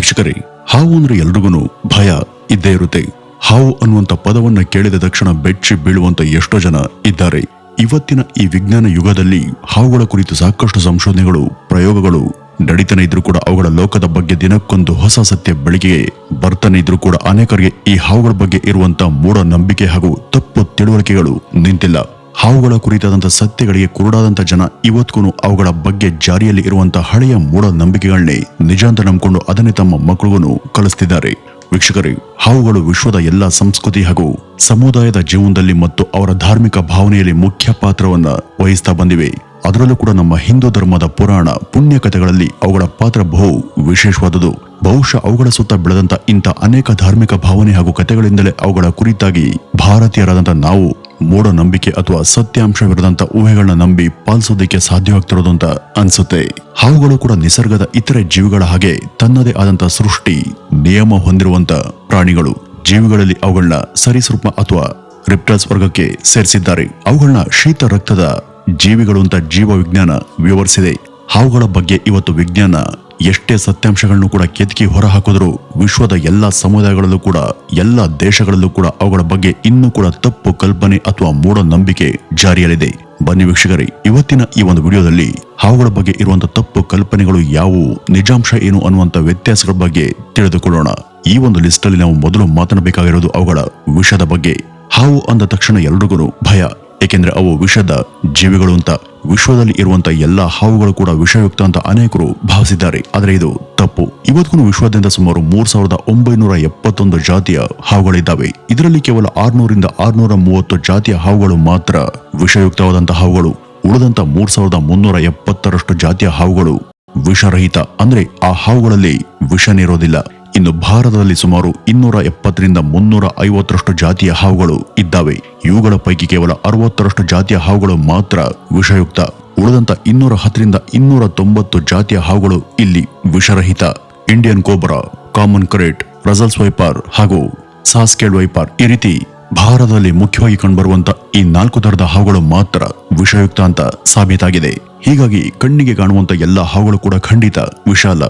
ವೀಕ್ಷಕರೇ, ಹಾವು ಅಂದ್ರೆ ಎಲ್ರಿಗೂ ಭಯ ಇದ್ದೇ ಇರುತ್ತೆ. ಹಾವು ಅನ್ನುವಂತ ಪದವನ್ನ ಕೇಳಿದ ತಕ್ಷಣ ಬೆಚ್ಚಿ ಬೀಳುವಂತ ಎಷ್ಟೋ ಜನ ಇದ್ದಾರೆ. ಇವತ್ತಿನ ಈ ವಿಜ್ಞಾನ ಯುಗದಲ್ಲಿ ಹಾವುಗಳ ಕುರಿತು ಸಾಕಷ್ಟು ಸಂಶೋಧನೆಗಳು, ಪ್ರಯೋಗಗಳು ನಡೀತಾನೆ ಇದ್ರೂ ಕೂಡ ಅವುಗಳ ಲೋಕದ ಬಗ್ಗೆ ದಿನಕ್ಕೊಂದು ಹೊಸ ಸತ್ಯ ಬೆಳಕಿಗೆ ಬರ್ತಾನೆ ಇದ್ರೂ ಕೂಡ ಅನೇಕರಿಗೆ ಈ ಹಾವುಗಳ ಬಗ್ಗೆ ಇರುವಂತಹ ಮೂಢ ನಂಬಿಕೆ ಹಾಗೂ ತಪ್ಪು ತಿಳುವಳಿಕೆಗಳು ನಿಂತಿಲ್ಲ. ಹಾವುಗಳ ಕುರಿತಾದಂಥ ಸತ್ಯಗಳಿಗೆ ಕುರುಡಾದಂಥ ಜನ ಇವತ್ತಿಗೂ ಅವುಗಳ ಬಗ್ಗೆ ಜಾರಿಯಲ್ಲಿ ಇರುವಂತಹ ಹಳೆಯ ಮೂಢ ನಂಬಿಕೆಗಳನ್ನೇ ನಿಜ ಅಂತ ನಂಬಿಕೊಂಡು ಅದನ್ನೇ ತಮ್ಮ ಮಕ್ಕಳಿಗೂ ಕಲಿಸ್ತಿದ್ದಾರೆ. ವೀಕ್ಷಕರೇ, ಹಾವುಗಳು ವಿಶ್ವದ ಎಲ್ಲ ಸಂಸ್ಕೃತಿ ಹಾಗೂ ಸಮುದಾಯದ ಜೀವನದಲ್ಲಿ ಮತ್ತು ಅವರ ಧಾರ್ಮಿಕ ಭಾವನೆಯಲ್ಲಿ ಮುಖ್ಯ ಪಾತ್ರವನ್ನ ವಹಿಸ್ತಾ ಬಂದಿವೆ. ಅದರಲ್ಲೂ ಕೂಡ ನಮ್ಮ ಹಿಂದೂ ಧರ್ಮದ ಪುರಾಣ, ಪುಣ್ಯ ಕಥೆಗಳಲ್ಲಿ ಅವುಗಳ ಪಾತ್ರ ಬಹು ವಿಶೇಷವಾದುದು ಬಹುಶಃ ಅವುಗಳ ಸುತ್ತ ಬೆಳೆದಂತ ಇಂಥ ಅನೇಕ ಧಾರ್ಮಿಕ ಭಾವನೆ ಹಾಗೂ ಕಥೆಗಳಿಂದಲೇ ಅವುಗಳ ಕುರಿತಾಗಿ ಭಾರತೀಯರಾದಂಥ ನಾವು ಮೂಢನಂಬಿಕೆ ಅಥವಾ ಸತ್ಯಾಂಶವಿರದಂತ ಊಹೆಗಳನ್ನ ನಂಬಿ ಪಾಲಿಸೋದಕ್ಕೆ ಸಾಧ್ಯವಾಗ್ತಿರೋದು ಅಂತ ಅನ್ಸುತ್ತೆ. ಹಾವುಗಳು ಕೂಡ ನಿಸರ್ಗದ ಇತರೆ ಜೀವಿಗಳ ಹಾಗೆ ತನ್ನದೇ ಆದಂತ ಸೃಷ್ಟಿ, ನಿಯಮ ಹೊಂದಿರುವಂತ ಪ್ರಾಣಿಗಳು ಜೀವಿಗಳಲ್ಲಿ ಅವುಗಳನ್ನ ಸರಿಸೃಪ ಅಥವಾ ರಿಪ್ಟಲ್ಸ್ ವರ್ಗಕ್ಕೆ ಸೇರಿಸಿದ್ದಾರೆ. ಅವುಗಳನ್ನ ಶೀತ ರಕ್ತದ ಜೀವಿಗಳು ಅಂತ ಜೀವ ವಿಜ್ಞಾನ ವಿವರಿಸಿದೆ. ಹಾವುಗಳ ಬಗ್ಗೆ ಇವತ್ತು ವಿಜ್ಞಾನ ಎಷ್ಟೇ ಸತ್ಯಾಂಶಗಳನ್ನು ಕೂಡ ಕೆದಕಿ ಹೊರಹಾಕಿದ್ರು ವಿಶ್ವದ ಎಲ್ಲ ಸಮುದಾಯಗಳಲ್ಲೂ ಕೂಡ, ಎಲ್ಲ ದೇಶಗಳಲ್ಲೂ ಕೂಡ ಅವುಗಳ ಬಗ್ಗೆ ಇನ್ನೂ ಕೂಡ ತಪ್ಪು ಕಲ್ಪನೆ ಅಥವಾ ಮೂಢನಂಬಿಕೆ ಜಾರಿಯಲ್ಲಿದೆ. ಬನ್ನಿ ವೀಕ್ಷಕರೇ, ಇವತ್ತಿನ ಈ ಒಂದು ವಿಡಿಯೋದಲ್ಲಿ ಹಾವುಗಳ ಬಗ್ಗೆ ಇರುವಂತಹ ತಪ್ಪು ಕಲ್ಪನೆಗಳು ಯಾವುವು, ನಿಜಾಂಶ ಏನು ಅನ್ನುವಂತ ವ್ಯತ್ಯಾಸಗಳ ಬಗ್ಗೆ ತಿಳಿದುಕೊಳ್ಳೋಣ. ಈ ಒಂದು ಲಿಸ್ಟ್ ಅಲ್ಲಿ ನಾವು ಮೊದಲು ಮಾತನಾಡಬೇಕಾಗಿರೋದು ಅವುಗಳ ವಿಷದ ಬಗ್ಗೆ. ಹಾವು ಅಂದ ತಕ್ಷಣ ಎಲ್ರಿಗೂ ಭಯ, ಏಕೆಂದ್ರೆ ಅವು ವಿಷದ ಜೀವಿಗಳು ಅಂತ. ವಿಶ್ವದಲ್ಲಿ ಇರುವಂತ ಎಲ್ಲ ಹಾವುಗಳು ಕೂಡ ವಿಷಯುಕ್ತ ಅಂತ ಅನೇಕರು ಭಾವಿಸಿದ್ದಾರೆ. ಆದರೆ ಇದು ತಪ್ಪು. ಇವತ್ತಿಗೂ ವಿಶ್ವದಿಂದ ಸುಮಾರು ಮೂರ್ ಸಾವಿರದ ಒಂಬೈನೂರ ಎಪ್ಪತ್ತೊಂದು ಜಾತಿಯ ಹಾವುಗಳಿದ್ದಾವೆ. ಇದರಲ್ಲಿ ಕೇವಲ ಆರ್ನೂರಿಂದ ಆರ್ನೂರ ಮೂವತ್ತು ಜಾತಿಯ ಹಾವುಗಳು ಮಾತ್ರ ವಿಷಯುಕ್ತವಾದಂತಹ ಹಾವುಗಳು. ಉಳಿದಂತ ಮೂರ್ ಸಾವಿರದ ಮುನ್ನೂರ ಎಪ್ಪತ್ತರಷ್ಟು ಜಾತಿಯ ಹಾವುಗಳು ವಿಷರಹಿತ. ಅಂದ್ರೆ ಆ ಹಾವುಗಳಲ್ಲಿ ವಿಷನಿರೋದಿಲ್ಲ ಇನ್ನು ಭಾರತದಲ್ಲಿ ಸುಮಾರು ಇನ್ನೂರ ಎಪ್ಪತ್ತರಿಂದ ಮುನ್ನೂರ ಐವತ್ತರಷ್ಟು ಜಾತಿಯ ಹಾವುಗಳು ಇದ್ದಾವೆ. ಇವುಗಳ ಪೈಕಿ ಕೇವಲ ಅರವತ್ತರಷ್ಟು ಜಾತಿಯ ಹಾವುಗಳು ಮಾತ್ರ ವಿಷಯುಕ್ತ. ಉಳಿದಂತ ಇನ್ನೂರ ಹತ್ತರಿಂದ ಇನ್ನೂರ ತೊಂಬತ್ತು ಜಾತಿಯ ಹಾವುಗಳು ಇಲ್ಲಿ ವಿಷರಹಿತ. Indian cobra, common krait, Russell's viper ಹಾಗೂ ಸಾಸ್ಕೇಡ್ ವೈಪಾರ್ ಈ ರೀತಿ ಭಾರತದಲ್ಲಿ ಮುಖ್ಯವಾಗಿ ಕಂಡುಬರುವಂತ ಈ ನಾಲ್ಕು ತರದ ಹಾವುಗಳು ಮಾತ್ರ ವಿಷಯುಕ್ತ ಅಂತ ಸಾಬೀತಾಗಿದೆ. ಹೀಗಾಗಿ ಕಣ್ಣಿಗೆ ಕಾಣುವಂತ ಎಲ್ಲ ಹಾವುಗಳು ಕೂಡ ಖಂಡಿತ ವಿಶಾಲ.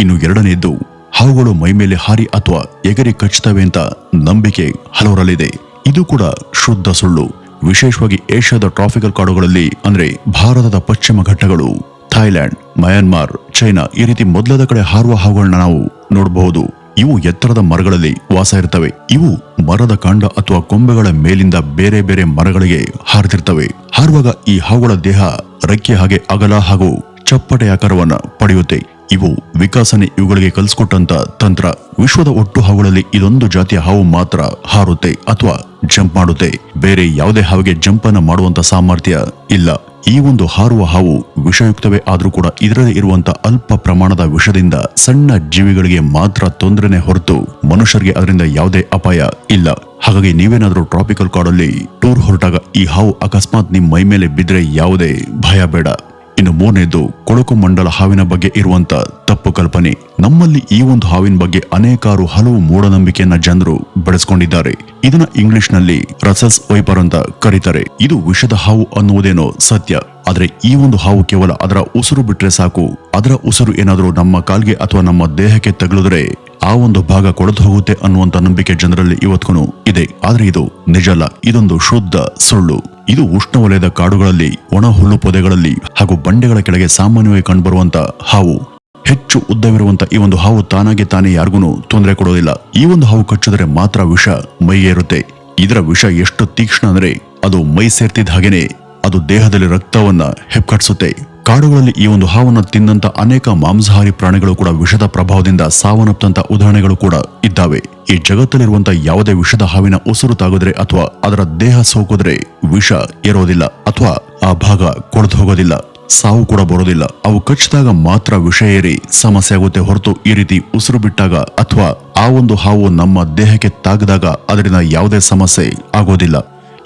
ಇನ್ನು ಎರಡನೆಯದ್ದು ಹಾವುಗಳು ಮೈಮೇಲೆ ಹಾರಿ ಅಥವಾ ಎಗರಿ ಕಚ್ಚುತ್ತವೆ ಅಂತ ನಂಬಿಕೆ ಹಲವರಲ್ಲಿದೆ. ಇದು ಕೂಡ ಶುದ್ಧ ಸುಳ್ಳು. ವಿಶೇಷವಾಗಿ ಏಷ್ಯಾದ ಟ್ರಾಫಿಕಲ್ ಕಾಡುಗಳಲ್ಲಿ, ಅಂದ್ರೆ ಭಾರತದ ಪಶ್ಚಿಮ ಘಟ್ಟಗಳು ಥೈಲ್ಯಾಂಡ್ ಮಯನ್ಮಾರ್, ಚೈನಾ ಈ ರೀತಿ ಮೊದಲಾದ ಕಡೆ ಹಾರುವ ಹಾವುಗಳನ್ನ ನಾವು ನೋಡಬಹುದು. ಇವು ಎತ್ತರದ ಮರಗಳಲ್ಲಿ ವಾಸ ಇರ್ತವೆ. ಇವು ಮರದ ಕಾಂಡ ಅಥವಾ ಕೊಂಬೆಗಳ ಮೇಲಿಂದ ಬೇರೆ ಬೇರೆ ಮರಗಳಿಗೆ ಹಾರದಿರ್ತವೆ. ಹಾರುವಾಗ ಈ ಹಾವುಗಳ ದೇಹ ರೆಕ್ಕೆ ಹಾಗೆ ಅಗಲ ಹಾಗೂ ಚಪ್ಪಟೆ ಆಕಾರವನ್ನು ಪಡೆಯುತ್ತೆ. ಇವು ವಿಕಾಸನೆ ಇವುಗಳಿಗೆ ಕಲಿಸ್ಕೊಟ್ಟಂತ ತಂತ್ರ ವಿಶ್ವದ ಒಟ್ಟು ಹಾವುಗಳಲ್ಲಿ ಇದೊಂದು ಜಾತಿಯ ಹಾವು ಮಾತ್ರ ಹಾರುತ್ತೆ ಅಥವಾ ಜಂಪ್ ಮಾಡುತ್ತೆ. ಬೇರೆ ಯಾವುದೇ ಹಾವಿಗೆ ಜಂಪ್ ಅನ್ನ ಮಾಡುವಂತ ಸಾಮರ್ಥ್ಯ ಇಲ್ಲ. ಈ ಒಂದು ಹಾರುವ ಹಾವು ವಿಷಯುಕ್ತವೇ ಆದರೂ ಕೂಡ ಇದರಲ್ಲಿ ಇರುವಂತ ಅಲ್ಪ ಪ್ರಮಾಣದ ವಿಷದಿಂದ ಸಣ್ಣ ಜೀವಿಗಳಿಗೆ ಮಾತ್ರ ತೊಂದರೆನೆ ಹೊರತು ಮನುಷ್ಯರಿಗೆ ಅದರಿಂದ ಯಾವುದೇ ಅಪಾಯ ಇಲ್ಲ. ಹಾಗಾಗಿ ನೀವೇನಾದರೂ ಟ್ರಾಪಿಕಲ್ ಕಾಡಲ್ಲಿ ಟೂರ್ ಹೊರಟಾಗ ಈ ಹಾವು ಅಕಸ್ಮಾತ್ ನಿಮ್ಮ ಮೈ ಮೇಲೆ ಬಿದ್ದರೆ ಯಾವುದೇ ಭಯ ಬೇಡ. ಇನ್ನು ಮೂರನೇದು ಕೊಳಕು ಮಂಡಲ ಹಾವಿನ ಬಗ್ಗೆ ಇರುವಂತ ತಪ್ಪು ಕಲ್ಪನೆ. ನಮ್ಮಲ್ಲಿ ಈ ಒಂದು ಹಾವಿನ ಬಗ್ಗೆ ಅನೇಕಾರು ಹಲವು ಮೂಢನಂಬಿಕೆಯನ್ನ ಜನರು ಬೆಳೆಸ್ಕೊಂಡಿದ್ದಾರೆ. ಇದನ್ನ ಇಂಗ್ಲಿಷ್ನಲ್ಲಿ ರಸಸ್ ವೈಪರ್ ಅಂತ ಕರೀತಾರೆ. ಇದು ವಿಷದ ಹಾವು ಅನ್ನುವುದೇನೋ ಸತ್ಯ. ಆದ್ರೆ ಈ ಒಂದು ಹಾವು ಕೇವಲ ಅದರ ಉಸಿರು ಬಿಟ್ರೆ ಸಾಕು. ಅದರ ಉಸಿರು ಏನಾದರೂ ನಮ್ಮ ಕಾಲ್ಗೆ ಅಥವಾ ನಮ್ಮ ದೇಹಕ್ಕೆ ತಗುಲಿದ್ರೆ ಆ ಒಂದು ಭಾಗ ಕೊಡದು ಹೋಗುತ್ತೆ ಅನ್ನುವಂತ ನಂಬಿಕೆ ಜನರಲ್ಲಿ ಇವತ್ಗೂ ಇದೆ. ಆದ್ರೆ ಇದು ನಿಜಲ್ಲ. ಇದೊಂದು ಶುದ್ಧ ಸುಳ್ಳು. ಇದು ಉಷ್ಣವಲಯದ ಕಾಡುಗಳಲ್ಲಿ ಒಣ ಹುಲ್ಲು ಪೊದೆಗಳಲ್ಲಿ ಹಾಗೂ ಬಂಡೆಗಳ ಕೆಳಗೆ ಸಾಮಾನ್ಯವಾಗಿ ಕಂಡುಬರುವಂತಹ ಹಾವು. ಹೆಚ್ಚು ಉದ್ದವಿರುವಂತ ಈ ಒಂದು ಹಾವು ತಾನಾಗೆ ತಾನೇ ಯಾರಿಗೂ ತೊಂದರೆ ಕೊಡೋದಿಲ್ಲ ಈ ಒಂದು ಹಾವು ಕಚ್ಚಿದರೆ ಮಾತ್ರ ವಿಷ ಮೈಗೆ ಇರುತ್ತೆ ಇದರ ವಿಷ ಎಷ್ಟು ತೀಕ್ಷ್ಣ ಅಂದ್ರೆ ಅದು ಮೈ ಸೇರ್ತಿದ್ದ ಹಾಗೇನೆ ಅದು ದೇಹದಲ್ಲಿ ರಕ್ತವನ್ನ ಹೆಪ್ಪುಕಟ್ಟಿಸುತ್ತೆ ಕಾಡುಗಳಲ್ಲಿ ಈ ಒಂದು ಹಾವನ್ನು ತಿಂದಂತ ಅನೇಕ ಮಾಂಸಾಹಾರಿ ಪ್ರಾಣಿಗಳು ಕೂಡ ವಿಷದ ಪ್ರಭಾವದಿಂದ ಸಾವನ್ನಪ್ಪಂತ ಉದಾಹರಣೆಗಳು ಕೂಡ ಇದ್ದಾವೆ. ಈ ಜಗತ್ತಲ್ಲಿರುವಂತ ಯಾವುದೇ ವಿಷದ ಹಾವಿನ ಉಸಿರು ತಾಗಿದ್ರೆ ಅಥವಾ ಅದರ ದೇಹ ಸೋಕಿದ್ರೆ ವಿಷ ಇರೋದಿಲ್ಲ ಅಥವಾ ಆ ಭಾಗ ಕೊಳೆದು ಹೋಗೋದಿಲ್ಲ, ಸಾವು ಕೂಡ ಬರೋದಿಲ್ಲ. ಅವು ಕಚ್ಚಿದಾಗ ಮಾತ್ರ ವಿಷ ಏರಿ ಸಮಸ್ಯೆ ಆಗುತ್ತೆ ಹೊರತು ಈ ರೀತಿ ಉಸಿರು ಬಿಟ್ಟಾಗ ಅಥವಾ ಆ ಒಂದು ಹಾವು ನಮ್ಮ ದೇಹಕ್ಕೆ ತಾಗದಾಗ ಅದರಿಂದ ಯಾವುದೇ ಸಮಸ್ಯೆ ಆಗೋದಿಲ್ಲ.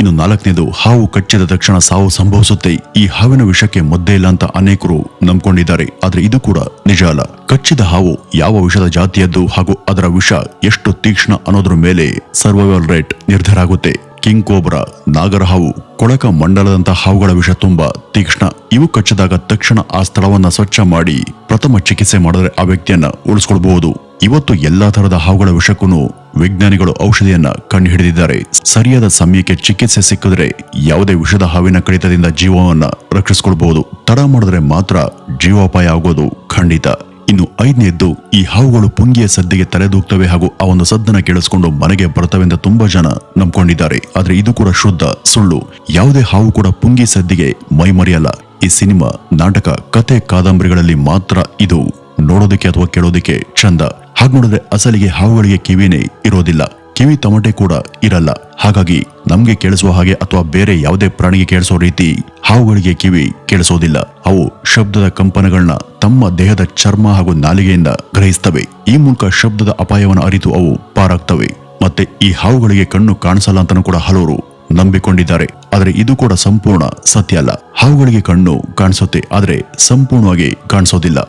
ಇನ್ನು ನಾಲ್ಕನೇದು, ಹಾವು ಕಚ್ಚಿದ ತಕ್ಷಣ ಸಾವು ಸಂಭವಿಸುತ್ತೆ. ಈ ಹಾವಿನ ವಿಷಕ್ಕೆ ಮದ್ದೆ ಇಲ್ಲ ಅಂತ ಅನೇಕರು ನಂಬಿಕೊಂಡಿದ್ದಾರೆ. ಆದ್ರೆ ಇದು ಕೂಡ ನಿಜ ಅಲ್ಲ. ಕಚ್ಚಿದ ಹಾವು ಯಾವ ವಿಷದ ಜಾತಿಯದ್ದು ಹಾಗೂ ಅದರ ವಿಷ ಎಷ್ಟು ತೀಕ್ಷ್ಣ ಅನ್ನೋದ್ರ ಮೇಲೆ ಸರ್ವೈವಲ್ ರೇಟ್ ನಿರ್ಧಾರ ಆಗುತ್ತೆ. ಕಿಂಗ್ ಕೋಬ್ರಾ, ನಾಗರ ಹಾವು, ಕೊಳಕ ಮಂಡಲದಂತಹ ಹಾವುಗಳ ವಿಷ ತುಂಬಾ ತೀಕ್ಷ್ಣ. ಇವು ಕಚ್ಚಿದಾಗ ತಕ್ಷಣ ಆ ಸ್ಥಳವನ್ನ ಸ್ವಚ್ಛ ಮಾಡಿ ಪ್ರಥಮ ಚಿಕಿತ್ಸೆ ಮಾಡಿದ್ರೆ ಆ ವ್ಯಕ್ತಿಯನ್ನ ಉಳಿಸ್ಕೊಳ್ಬಹುದು. ಇವತ್ತು ಎಲ್ಲಾ ತರದ ಹಾವುಗಳ ವಿಷಕ್ಕೂ ವಿಜ್ಞಾನಿಗಳು ಔಷಧಿಯನ್ನ ಕಂಡುಹಿಡಿದಿದ್ದಾರೆ. ಸರಿಯಾದ ಸಮಯಕ್ಕೆ ಚಿಕಿತ್ಸೆ ಸಿಕ್ಕಿದ್ರೆ ಯಾವುದೇ ವಿಷದ ಹಾವಿನ ಕಡಿತದಿಂದ ಜೀವವನ್ನ ರಕ್ಷಿಸಿಕೊಳ್ಬಹುದು. ತಡ ಮಾಡಿದ್ರೆ ಮಾತ್ರ ಜೀವೋಪಾಯ ಆಗೋದು ಖಂಡಿತ. ಇನ್ನು ಐದನೇದ್ದು, ಈ ಹಾವುಗಳು ಪುಂಗಿಯ ಸದ್ದಿಗೆ ತಲೆದೂಗ್ತವೆ ಹಾಗೂ ಆ ಒಂದು ಸದ್ದನ್ನ ಕೇಳಿಸ್ಕೊಂಡು ಮನೆಗೆ ಬರ್ತವೆ ಅಂತ ತುಂಬಾ ಜನ ನಂಬ್ಕೊಂಡಿದ್ದಾರೆ. ಆದ್ರೆ ಇದು ಕೂಡ ಶುದ್ಧ, ಸುಳ್ಳು. ಯಾವುದೇ ಹಾವು ಕೂಡ ಪುಂಗಿ ಸದ್ದಿಗೆ ಮೈಮರೆಯಲ್ಲ. ಈ ಸಿನಿಮಾ, ನಾಟಕ, ಕತೆ, ಕಾದಂಬರಿಗಳಲ್ಲಿ ಮಾತ್ರ ಇದು. ನೋಡೋದಕ್ಕೆ ಅಥವಾ ಕೇಳೋದಕ್ಕೆ ಚಂದ ಹಾಗೆ ನೋಡಿದ್ರೆ ಅಸಲಿಗೆ ಹಾವುಗಳಿಗೆ ಕಿವಿನೇ ಇರೋದಿಲ್ಲ. ಕಿವಿ ತಮಟೆ ಕೂಡ ಇರಲ್ಲ. ಹಾಗಾಗಿ ನಮ್ಗೆ ಕೇಳಿಸುವ ಹಾಗೆ ಅಥವಾ ಬೇರೆ ಯಾವುದೇ ಪ್ರಾಣಿಗೆ ಕೇಳಿಸೋ ರೀತಿ ಹಾವುಗಳಿಗೆ ಕಿವಿ ಕೇಳಿಸೋದಿಲ್ಲ. ಅವು ಶಬ್ದದ ಕಂಪನಗಳನ್ನ ತಮ್ಮ ದೇಹದ ಚರ್ಮ ಹಾಗೂ ನಾಲಿಗೆಯಿಂದ ಗ್ರಹಿಸ್ತವೆ. ಈ ಮೂಲಕ ಶಬ್ದದ ಅಪಾಯವನ್ನು ಅರಿತು ಅವು ಪಾರಾಗ್ತವೆ. ಮತ್ತೆ ಈ ಹಾವುಗಳಿಗೆ ಕಣ್ಣು ಕಾಣಿಸಲ್ಲ ಅಂತಾನೂ ಕೂಡ ಹಲವರು ನಂಬಿಕೊಂಡಿದ್ದಾರೆ. ಆದರೆ ಇದು ಕೂಡ ಸಂಪೂರ್ಣ ಸತ್ಯ ಅಲ್ಲ. ಹಾವುಗಳಿಗೆ ಕಣ್ಣು ಕಾಣಿಸುತ್ತೆ, ಆದರೆ ಸಂಪೂರ್ಣವಾಗಿ ಕಾಣಿಸೋದಿಲ್ಲ.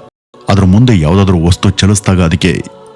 ಅದರ ಮುಂದೆ ಯಾವುದಾದ್ರೂ ವಸ್ತು ಚಲಿಸಿದಾಗ ಅದಕ್ಕೆ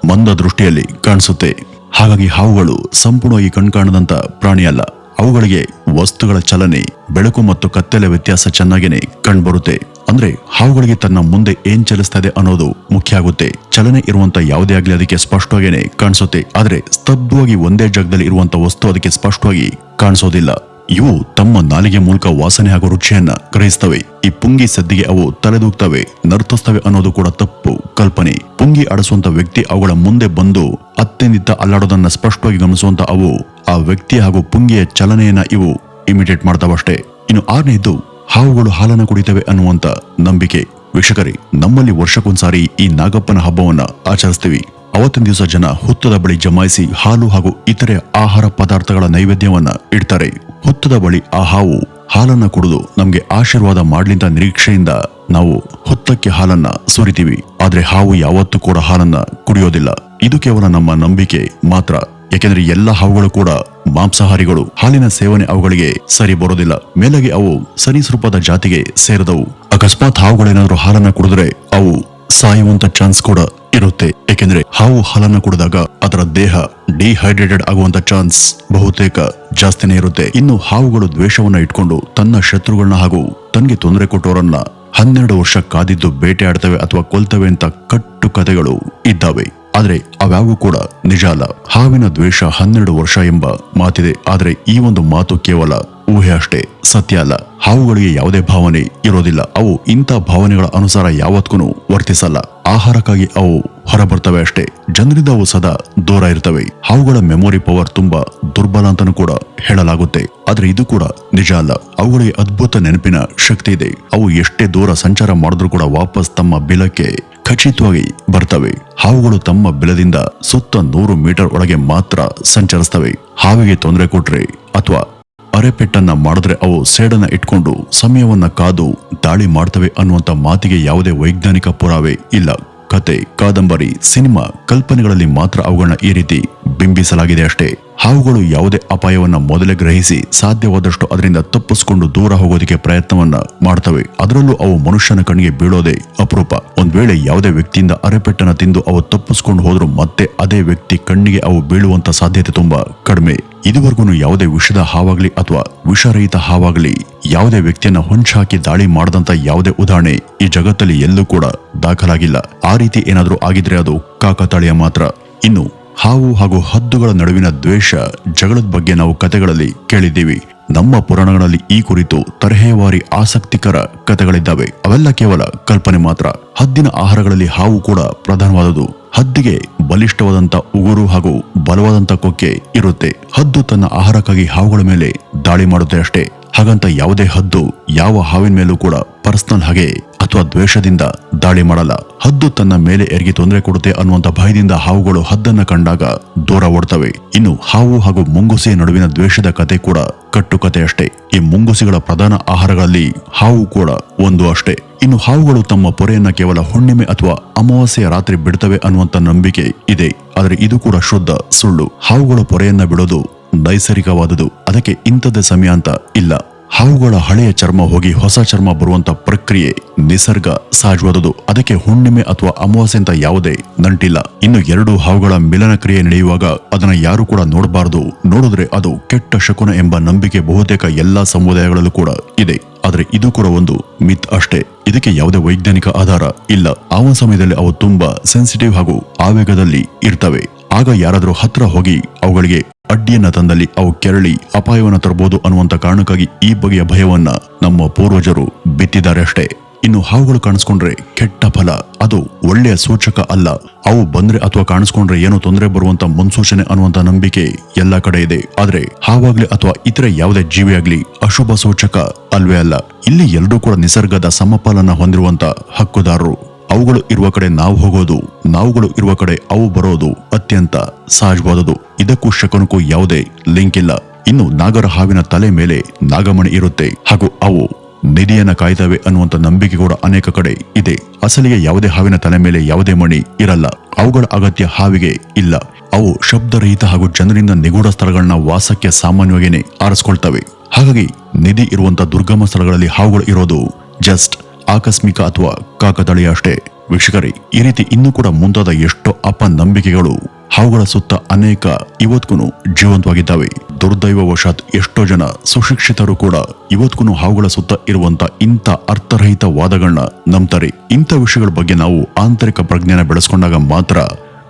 ಮಂದ ದೃಷ್ಟಿಯಲ್ಲಿ ಕಾಣಿಸುತ್ತೆ. ಹಾಗಾಗಿ ಹಾವುಗಳು ಸಂಪೂರ್ಣವಾಗಿ ಕಣ್ಕಾಣದಂತ ಪ್ರಾಣಿ ಅಲ್ಲ ಅವುಗಳಿಗೆ ವಸ್ತುಗಳ ಚಲನೆ, ಬೆಳಕು ಮತ್ತು ಕತ್ತಲೆ ವ್ಯತ್ಯಾಸ ಚೆನ್ನಾಗೇನೆ ಕಂಡುಬರುತ್ತೆ. ಅಂದ್ರೆ ಹಾವುಗಳಿಗೆ ತನ್ನ ಮುಂದೆ ಏನ್ ಚಲಿಸ್ತಾ ಇದೆ ಅನ್ನೋದು ಮುಖ್ಯ ಆಗುತ್ತೆ. ಚಲನೆ ಇರುವಂತ ಯಾವುದೇ ಆಗ್ಲಿ ಅದಕ್ಕೆ ಸ್ಪಷ್ಟವಾಗೇನೆ ಕಾಣಿಸುತ್ತೆ. ಆದ್ರೆ ಸ್ತಬ್ಧವಾಗಿ ಒಂದೇ ಜಾಗದಲ್ಲಿ ಇರುವಂತ ವಸ್ತು ಅದಕ್ಕೆ ಸ್ಪಷ್ಟವಾಗಿ ಕಾಣಿಸೋದಿಲ್ಲ. ಇವು ತಮ್ಮ ನಾಲಿಗೆ ಮೂಲಕ ವಾಸನೆ ಹಾಗೂ ರುಚಿಯನ್ನ ಗ್ರಹಿಸ್ತವೆ. ಈ ಪುಂಗಿ ಸದ್ದಿಗೆ ಅವು ತಲೆದೂಗ್ತವೆ, ನರ್ತಸ್ತವೆ ಅನ್ನೋದು ಕೂಡ ತಪ್ಪು ಕಲ್ಪನೆ. ಪುಂಗಿ ಅಡಸುವಂತ ವ್ಯಕ್ತಿ ಅವುಗಳ ಮುಂದೆ ಬಂದು ಅತ್ತೆನಿತ್ತ ಅಲ್ಲಾಡೋದನ್ನ ಸ್ಪಷ್ಟವಾಗಿ ಗಮನಿಸುವಂತ ಅವು, ಆ ವ್ಯಕ್ತಿ ಹಾಗೂ ಪುಂಗಿಯ ಚಲನೆಯನ್ನ ಇವು ಇಮಿಟೇಟ್ ಮಾಡ್ತಾವಷ್ಟೇ. ಇನ್ನು ಆರನೇದು, ಹಾವುಗಳು ಹಾಲನ್ನ ಕುಡಿತವೆ ಅನ್ನುವಂತ ನಂಬಿಕೆ. ವೀಕ್ಷಕರಿ, ನಮ್ಮಲ್ಲಿ ವರ್ಷಕ್ಕೊಂದ್ಸಾರಿ ಈ ನಾಗಪ್ಪನ ಹಬ್ಬವನ್ನ ಆಚರಿಸ್ತೀವಿ. ಅವತ್ತಿನ ದಿವಸ ಜನ ಹುತ್ತದ ಬಳಿ ಜಮಾಯಿಸಿ ಹಾಲು ಹಾಗೂ ಇತರೆ ಆಹಾರ ಪದಾರ್ಥಗಳ ನೈವೇದ್ಯವನ್ನ ಇಡ್ತಾರೆ. ಹುತ್ತದ ಬಳಿ ಆ ಹಾವು ಹಾಲನ್ನ ಕುಡಿದು ನಮಗೆ ಆಶೀರ್ವಾದ ಮಾಡ್ಲಿಂತ ನಿರೀಕ್ಷೆಯಿಂದ ನಾವು ಹೊತ್ತಕ್ಕೆ ಹಾಲನ್ನ ಸುರಿತೀವಿ. ಆದ್ರೆ ಹಾವು ಯಾವತ್ತೂ ಕೂಡ ಹಾಲನ್ನ ಕುಡಿಯೋದಿಲ್ಲ. ಇದು ಕೇವಲ ನಮ್ಮ ನಂಬಿಕೆ ಮಾತ್ರ. ಯಾಕೆಂದ್ರೆ ಎಲ್ಲ ಹಾವುಗಳು ಕೂಡ ಮಾಂಸಾಹಾರಿಗಳು. ಹಾಲಿನ ಸೇವನೆ ಅವುಗಳಿಗೆ ಸರಿ ಬರೋದಿಲ್ಲ. ಮೇಲಾಗಿ ಅವು ಸರೀಸೃಪದ ಜಾತಿಗೆ ಸೇರಿದವು. ಅಕಸ್ಮಾತ್ ಹಾವುಗಳೇನಾದ್ರೂ ಹಾಲನ್ನ ಕುಡಿದ್ರೆ ಅವು ಸಾಯುವಂತ ಚಾನ್ಸ್ ಕೂಡ ಇರುತ್ತೆ. ಏಕೆಂದ್ರೆ ಹಾವು ಹಾಲನ್ನ ಕುಡಿದಾಗ ಅದರ ದೇಹ ಡಿಹೈಡ್ರೇಟೆಡ್ ಆಗುವಂತ ಚಾನ್ಸ್ ಬಹುತೇಕ ಜಾಸ್ತಿನೇ ಇರುತ್ತೆ. ಇನ್ನು ಹಾವುಗಳು ದ್ವೇಷವನ್ನ ಇಟ್ಕೊಂಡು ತನ್ನ ಶತ್ರುಗಳನ್ನ ಹಾಗೂ ತನಗೆ ತೊಂದರೆ ಕೊಟ್ಟವರನ್ನ ಹನ್ನೆರಡು ವರ್ಷ ಕಾದಿದ್ದು ಬೇಟೆ ಆಡ್ತವೆ ಅಥವಾ ಕೊಲ್ತವೆ ಅಂತ ಕಟ್ಟು ಕಥೆಗಳು ಇದ್ದಾವೆ. ಆದರೆ ಅವ್ಯಾವೂ ಕೂಡ ನಿಜ ಅಲ್ಲ. ಹಾವಿನ ದ್ವೇಷ ಹನ್ನೆರಡು ವರ್ಷ ಎಂಬ ಮಾತಿದೆ. ಆದರೆ ಈ ಒಂದು ಮಾತು ಕೇವಲ ಊಹೆ ಅಷ್ಟೇ. ಸತ್ಯ ಅಲ್ಲ. ಹಾವುಗಳಿಗೆ ಯಾವುದೇ ಭಾವನೆ ಇರೋದಿಲ್ಲ. ಅವು ಇಂಥ ಭಾವನೆಗಳ ಅನುಸಾರ ಯಾವತ್ತೂ ವರ್ತಿಸಲ್ಲ. ಆಹಾರಕ್ಕಾಗಿ ಅವು ಹೊರಬರ್ತವೆ ಅಷ್ಟೇ. ಜನರಿಂದ ಅವು ಸದಾ ದೂರ ಇರ್ತವೆ. ಹಾವುಗಳ ಮೆಮೊರಿ ಪವರ್ ತುಂಬಾ ದುರ್ಬಲ ಅಂತಾನೂ ಕೂಡ ಹೇಳಲಾಗುತ್ತೆ. ಆದ್ರೆ ಇದು ಕೂಡ ನಿಜ ಅಲ್ಲ. ಅವುಗಳಿಗೆ ಅದ್ಭುತ ನೆನಪಿನ ಶಕ್ತಿ ಇದೆ. ಅವು ಎಷ್ಟೇ ದೂರ ಸಂಚಾರ ಮಾಡಿದ್ರೂ ಕೂಡ ವಾಪಸ್ ತಮ್ಮ ಬಿಲಕ್ಕೆ ಖಚಿತವಾಗಿ ಬರ್ತವೆ. ಹಾವುಗಳು ತಮ್ಮ ಬಿಲದಿಂದ ಸುತ್ತ ನೂರು ಮೀಟರ್ ಒಳಗೆ ಮಾತ್ರ ಸಂಚರಿಸ್ತವೆ. ಹಾವಿಗೆ ತೊಂದರೆ ಕೊಟ್ರೆ ಅಥವಾ ಅರೆಪೆಟ್ಟನ್ನ ಮಾಡಿದ್ರೆ ಅವು ಸೇಡನ್ನ ಇಟ್ಕೊಂಡು ಸಮಯವನ್ನ ಕಾದು ದಾಳಿ ಮಾಡ್ತವೆ ಅನ್ನುವಂತ ಮಾತಿಗೆ ಯಾವುದೇ ವೈಜ್ಞಾನಿಕ ಪುರಾವೆ ಇಲ್ಲ. ಕತೆ, ಕಾದಂಬರಿ, ಸಿನಿಮಾ, ಕಲ್ಪನೆಗಳಲ್ಲಿ ಮಾತ್ರ ಅವುಗಳನ್ನ ಈ ರೀತಿ ಬಿಂಬಿಸಲಾಗಿದೆ ಅಷ್ಟೇ. ಹಾವುಗಳು ಯಾವುದೇ ಅಪಾಯವನ್ನು ಮೊದಲೇ ಗ್ರಹಿಸಿ ಸಾಧ್ಯವಾದಷ್ಟು ಅದರಿಂದ ತಪ್ಪಿಸಿಕೊಂಡು ದೂರ ಹೋಗೋದಕ್ಕೆ ಪ್ರಯತ್ನವನ್ನ ಮಾಡ್ತವೆ. ಅದರಲ್ಲೂ ಅವು ಮನುಷ್ಯನ ಕಣ್ಣಿಗೆ ಬೀಳೋದೇ ಅಪರೂಪ. ಒಂದ್ ವೇಳೆ ಯಾವುದೇ ವ್ಯಕ್ತಿಯಿಂದ ಅರೆಪೆಟ್ಟನ ತಿಂದು ಅವು ತಪ್ಪಿಸ್ಕೊಂಡು ಹೋದ್ರೂ ಮತ್ತೆ ಅದೇ ವ್ಯಕ್ತಿ ಕಣ್ಣಿಗೆ ಅವು ಬೀಳುವಂತ ಸಾಧ್ಯತೆ ತುಂಬಾ ಕಡಿಮೆ. ಇದುವರೆಗೂ ಯಾವುದೇ ವಿಷದ ಹಾವಾಗ್ಲಿ ಅಥವಾ ವಿಷರಹಿತ ಹಾವಾಗ್ಲಿ ಯಾವುದೇ ವ್ಯಕ್ತಿಯನ್ನ ಹೊಂಚಾಕಿ ದಾಳಿ ಮಾಡದಂತ ಯಾವುದೇ ಉದಾಹರಣೆ ಈ ಜಗತ್ತಲ್ಲಿ ಎಲ್ಲೂ ಕೂಡ ದಾಖಲಾಗಿಲ್ಲ. ಆ ರೀತಿ ಏನಾದರೂ ಆಗಿದ್ರೆ ಅದು ಕಾಕತಾಳಿಯ ಮಾತ್ರ. ಇನ್ನು ಹಾವು ಹಾಗೂ ಹದ್ದುಗಳ ನಡುವಿನ ದ್ವೇಷ ಜಗಳದ ಬಗ್ಗೆ ನಾವು ಕತೆಗಳಲ್ಲಿ ಕೇಳಿದ್ದೀವಿ. ನಮ್ಮ ಪುರಾಣಗಳಲ್ಲಿ ಈ ಕುರಿತು ತರಹೇವಾರಿ ಆಸಕ್ತಿಕರ ಕತೆಗಳಿದ್ದಾವೆ ಅವೆಲ್ಲ ಕೇವಲ ಕಲ್ಪನೆ ಮಾತ್ರ. ಹದ್ದಿನ ಆಹಾರಗಳಲ್ಲಿ ಹಾವು ಕೂಡ ಪ್ರಧಾನವಾದುದು ಹದ್ದಿಗೆ ಬಲಿಷ್ಠವಾದಂತ ಉಗುರು ಹಾಗೂ ಬಲವಾದಂತ ಕೊಕ್ಕೆ ಇರುತ್ತೆ. ಹದ್ದು ತನ್ನ ಆಹಾರಕ್ಕಾಗಿ ಹಾವುಗಳ ಮೇಲೆ ದಾಳಿ ಮಾಡುತ್ತೆ ಅಷ್ಟೇ. ಹಾಗಂತ ಯಾವುದೇ ಹದ್ದು ಯಾವ ಹಾವಿನ ಮೇಲೂ ಕೂಡ ಪರ್ಸನಲ್ ಹಾಗೆ ಅಥವಾ ದ್ವೇಷದಿಂದ ದಾಳಿ ಮಾಡಲ್ಲ. ಹದ್ದು ತನ್ನ ಮೇಲೆ ಎರಿಗೆ ತೊಂದರೆ ಕೊಡುತ್ತೆ ಅನ್ನುವಂತ ಭಯದಿಂದ ಹಾವುಗಳು ಹದ್ದನ್ನ ಕಂಡಾಗ ದೂರ ಓಡ್ತವೆ. ಇನ್ನು ಹಾವು ಹಾಗೂ ಮುಂಗುಸೆಯ ನಡುವಿನ ದ್ವೇಷದ ಕತೆ ಕೂಡ ಕಟ್ಟುಕತೆ ಅಷ್ಟೇ. ಈ ಮುಂಗುಸಿಗಳ ಪ್ರಧಾನ ಆಹಾರಗಳಲ್ಲಿ ಹಾವು ಕೂಡ ಒಂದು ಅಷ್ಟೇ. ಇನ್ನು ಹಾವುಗಳು ತಮ್ಮ ಪೊರೆಯನ್ನ ಕೇವಲ ಹುಣ್ಣಿಮೆ ಅಥವಾ ಅಮಾವಾಸ್ಯೆಯ ರಾತ್ರಿ ಬಿಡ್ತವೆ ಅನ್ನುವಂತ ನಂಬಿಕೆ ಇದೆ. ಆದರೆ ಇದು ಕೂಡ ಶುದ್ಧ ಸುಳ್ಳು. ಹಾವುಗಳು ಪೊರೆಯನ್ನ ಬಿಡೋದು ನೈಸರ್ಗಿಕವಾದುದು. ಅದಕ್ಕೆ ಇಂಥದ್ದೇ ಸಮಯ ಅಂತ ಇಲ್ಲ. ಹಾವುಗಳ ಹಳೆಯ ಚರ್ಮ ಹೋಗಿ ಹೊಸ ಚರ್ಮ ಬರುವಂತ ಪ್ರಕ್ರಿಯೆ ನಿಸರ್ಗ ಸಹಜವಾದುದು. ಅದಕ್ಕೆ ಹುಣ್ಣಿಮೆ ಅಥವಾ ಅಮಾವಾಸ್ಯೆ ಅಂತ ಯಾವುದೇ ನಂಟಿಲ್ಲ. ಇನ್ನು ಎರಡು ಹಾವುಗಳ ಮಿಲನ ಕ್ರಿಯೆ ನಡೆಯುವಾಗ ಅದನ್ನ ಯಾರು ಕೂಡ ನೋಡಬಾರದು. ನೋಡಿದ್ರೆ ಅದು ಕೆಟ್ಟ ಶಕುನ ಎಂಬ ನಂಬಿಕೆ ಬಹುತೇಕ ಎಲ್ಲಾ ಸಮುದಾಯಗಳಲ್ಲೂ ಕೂಡ ಇದೆ. ಆದರೆ ಇದು ಕೂಡ ಒಂದು ಮಿತ್ ಅಷ್ಟೇ. ಇದಕ್ಕೆ ಯಾವುದೇ ವೈಜ್ಞಾನಿಕ ಆಧಾರ ಇಲ್ಲ. ಆ ಒಂದು ಸಮಯದಲ್ಲಿ ಅವು ತುಂಬಾ ಸೆನ್ಸಿಟಿವ್ ಹಾಗೂ ಆವೇಗದಲ್ಲಿ ಇರ್ತವೆ. ಆಗ ಯಾರಾದರೂ ಹತ್ರ ಹೋಗಿ ಅವುಗಳಿಗೆ ಅಡ್ಡಿಯನ್ನ ತಂದಲ್ಲಿ ಅವು ಕೆರಳಿ ಅಪಾಯವನ್ನು ತರಬಹುದು ಅನ್ನುವಂತ ಕಾರಣಕ್ಕಾಗಿ ಈ ಬಗೆಯ ಭಯವನ್ನ ನಮ್ಮ ಪೂರ್ವಜರು ಬಿತ್ತಿದ್ದಾರೆ ಅಷ್ಟೇ. ಇನ್ನು ಹಾವುಗಳು ಕಾಣಿಸ್ಕೊಂಡ್ರೆ ಕೆಟ್ಟ ಫಲ, ಅದು ಒಳ್ಳೆಯ ಸೂಚಕ ಅಲ್ಲ. ಅವು ಬಂದ್ರೆ ಅಥವಾ ಕಾಣಿಸ್ಕೊಂಡ್ರೆ ಏನೋ ತೊಂದರೆ ಬರುವಂತ ಮುನ್ಸೂಚನೆ ಅನ್ನುವಂತ ನಂಬಿಕೆ ಎಲ್ಲ ಕಡೆ ಇದೆ. ಆದ್ರೆ ಹಾವಾಗ್ಲಿ ಅಥವಾ ಇತರ ಯಾವುದೇ ಜೀವಿಯಾಗ್ಲಿ ಅಶುಭ ಸೂಚಕ ಅಲ್ವೇ ಅಲ್ಲ. ಇಲ್ಲಿ ಎಲ್ಲರೂ ಕೂಡ ನಿಸರ್ಗದ ಸಮಪಾಲನ ಹೊಂದಿರುವಂತ ಹಕ್ಕುದಾರರು. ಅವುಗಳು ಇರುವ ಕಡೆ ನಾವು ಹೋಗೋದು, ನಾವುಗಳು ಇರುವ ಕಡೆ ಅವು ಬರೋದು ಅತ್ಯಂತ ಸಹಜವಾದದು ಇದಕ್ಕೂ ಶಕನಕ್ಕೂ ಯಾವುದೇ ಲಿಂಕ್ ಇಲ್ಲ. ಇನ್ನು ನಾಗರ ಹಾವಿನ ತಲೆ ಮೇಲೆ ನಾಗಮಣಿ ಇರುತ್ತೆ. ಹಾಗೂ ಅವು ನಿಧಿಯನ್ನ ಕಾಯ್ತವೆ ಅನ್ನುವಂತ ನಂಬಿಕೆ ಕೂಡ ಅನೇಕ ಕಡೆ ಇದೆ. ಅಸಲಿಗೆ ಯಾವುದೇ ಹಾವಿನ ತಲೆ ಮೇಲೆ ಯಾವುದೇ ಮಣಿ ಇರಲ್ಲ. ಅವುಗಳ ಅಗತ್ಯ ಹಾವಿಗೆ ಇಲ್ಲ. ಅವು ಶಬ್ದರಹಿತ ಹಾಗೂ ಜನರಿಂದ ನಿಗೂಢ ಸ್ಥಳಗಳನ್ನ ವಾಸಕ್ಕೆ ಸಾಮಾನ್ಯವಾಗಿಯೇ ಆರಿಸ್ಕೊಳ್ತವೆ. ಹಾಗಾಗಿ ನಿಧಿ ಇರುವಂತಹ ದುರ್ಗಮ ಸ್ಥಳಗಳಲ್ಲಿ ಹಾವುಗಳು ಇರೋದು ಜಸ್ಟ್ ಆಕಸ್ಮಿಕ ಅಥವಾ ಕಾಕತಳಿಯಷ್ಟೇ. ವೀಕ್ಷಕರೇ, ಈ ರೀತಿ ಇನ್ನೂ ಕೂಡ ಮುಂತಾದ ಎಷ್ಟೋ ಅಪನಂಬಿಕೆಗಳು ಹಾವುಗಳ ಸುತ್ತ ಅನೇಕ ಇವತ್ಗೂ ಜೀವಂತವಾಗಿದ್ದಾವೆ. ದುರ್ದೈವವಶಾತ್ ಎಷ್ಟೋ ಜನ ಸುಶಿಕ್ಷಿತರು ಕೂಡ ಇವತ್ಗೂ ಹಾವುಗಳ ಸುತ್ತ ಇರುವಂತ ಇಂಥ ಅರ್ಥರಹಿತ ವಾದಗಳನ್ನ ನಂಬ್ತಾರೆ. ಇಂಥ ವಿಷಯಗಳ ಬಗ್ಗೆ ನಾವು ಆಂತರಿಕ ಪ್ರಜ್ಞಾನ ಬೆಳೆಸ್ಕೊಂಡಾಗ ಮಾತ್ರ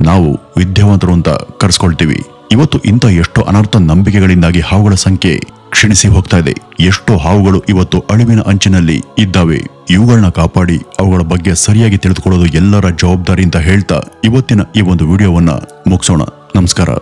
ನಾವು ವಿದ್ಯಾವಂತರು ಅಂತ ಕರೆಸ್ಕೊಳ್ತೀವಿ. ಇವತ್ತು ಇಂಥ ಎಷ್ಟೋ ಅನರ್ಥ ನಂಬಿಕೆಗಳಿಂದಾಗಿ ಹಾವುಗಳ ಸಂಖ್ಯೆ ಕ್ಷೀಣಿಸಿ ಹೋಗ್ತಾ ಇದೆ. ಎಷ್ಟೋ ಹಾವುಗಳು ಇವತ್ತು ಅಳಿವಿನ ಅಂಚಿನಲ್ಲಿ ಇದ್ದಾವೆ. ಇವುಗಳನ್ನ ಕಾಪಾಡಿ, ಅವುಗಳ ಬಗ್ಗೆ ಸರಿಯಾಗಿ ತಿಳಿದುಕೊಳ್ಳೋದು ಎಲ್ಲರ ಜವಾಬ್ದಾರಿ ಅಂತ ಹೇಳ್ತಾ ಇವತ್ತಿನ ಈ ಒಂದು ವಿಡಿಯೋವನ್ನ ಮುಗಿಸೋಣ. ನಮಸ್ಕಾರ.